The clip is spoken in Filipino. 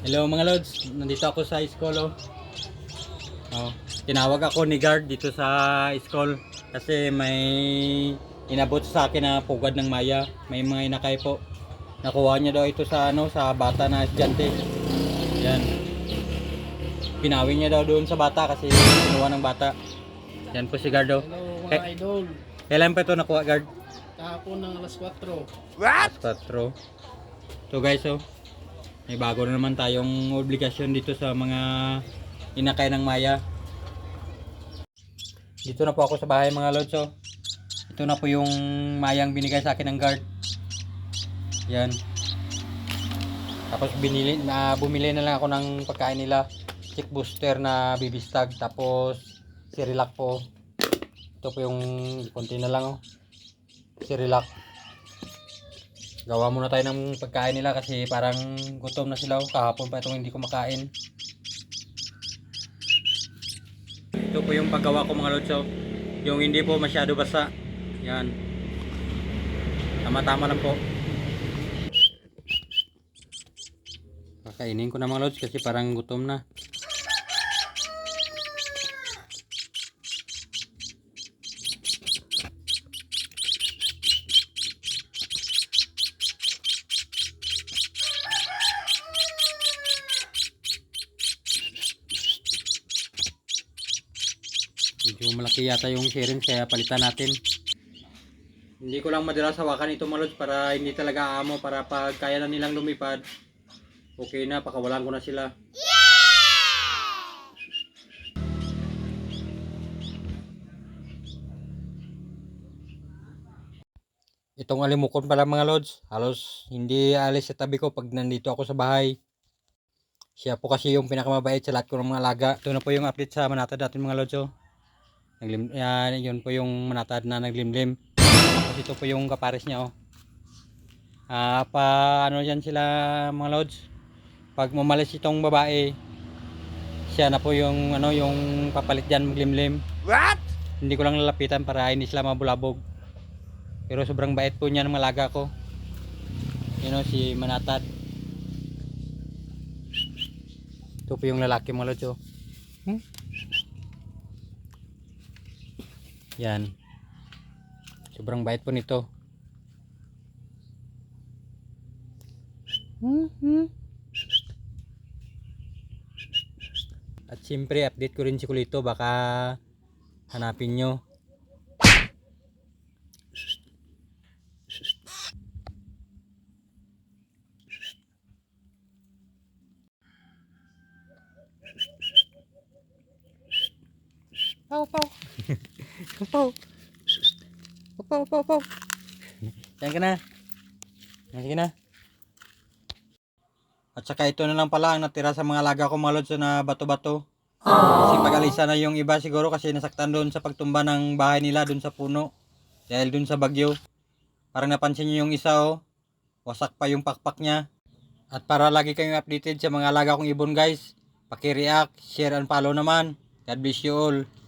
Hello mga lods, nandito ako sa school oh. Oh, tinawag ako ni guard dito sa school kasi may inabot sa akin na pugad ng maya. May mga inakay po. Nakuha niya daw ito sa ano sa bata na estudyante. Yan. Pinawi niya daw doon sa bata kasi kinuha ng bata. Yan po si guard oh. Hello mga idol. Kailan pa ito nakuha guard? Kahapon ng alas 4. What? 4. So guys, oh, may bago na naman tayong obligasyon dito sa mga inakay ng maya. Dito na po ako sa bahay mga lods, oh. Ito na po yung mayang binigay sa akin ng guard. Yan. Tapos binili, na bumili na lang ako ng pagkain nila. Chick booster na bibistag. Tapos Cerelac po. Ito po yung konti na lang, oh. Cerelac gawa muna tayo ng pagkain nila kasi parang gutom na sila. Oh. kahapon pa itong hindi ko makain ito po yung paggawa ko mga lotso yung hindi po masyado basa. Yan. Tama tama lang po. Kakainin ko na mga lods kasi parang gutom na medyo malaki yata yung sharing kaya palitan natin hindi ko lang madalas hawakan ito mga lods para hindi talaga amo para pag kaya na nilang lumipad okay na pakawalan ko na sila Itong alimukon pala mga lods, halos hindi alis sa tabi ko pag nandito ako sa bahay. Siya po kasi yung pinakamabait sa lahat ko ng mga alaga. Ito na po yung update sa manatad natin mga lods. Oh. Naglim, yan, yun po yung manatad na naglimlim. Tapos ito po yung kapares niya. Oh. Ah, pa ano yan sila mga lods. Pag mamalis itong babae, siya na po yung ano yung papalit diyan maglimlim. What? Hindi ko lang lalapitan para hindi sila mabulabog. Pero sobrang bait po niya ng malaga ko. Yun o, si Manatad. Ito po yung lalaki mga lods. oh. Hmm? Yan. Sobrang bait po nito. At siyempre, update ko rin si Kulito. Baka hanapin nyo. Pau, pau. pau. Pau, pau, pau. Yan ka na. Yan, sige na. At saka ito na lang pala ang natira sa mga laga ko mga lods na bato-bato. Kasi pag-alisa na yung iba siguro kasi nasaktan doon sa pagtumba ng bahay nila doon sa puno. Dahil doon sa bagyo. Parang napansin nyo yung isa oh. Wasak pa yung pakpak niya. At para lagi kayong updated sa mga alaga kong ibon guys, paki-react, share and follow naman. God bless you all.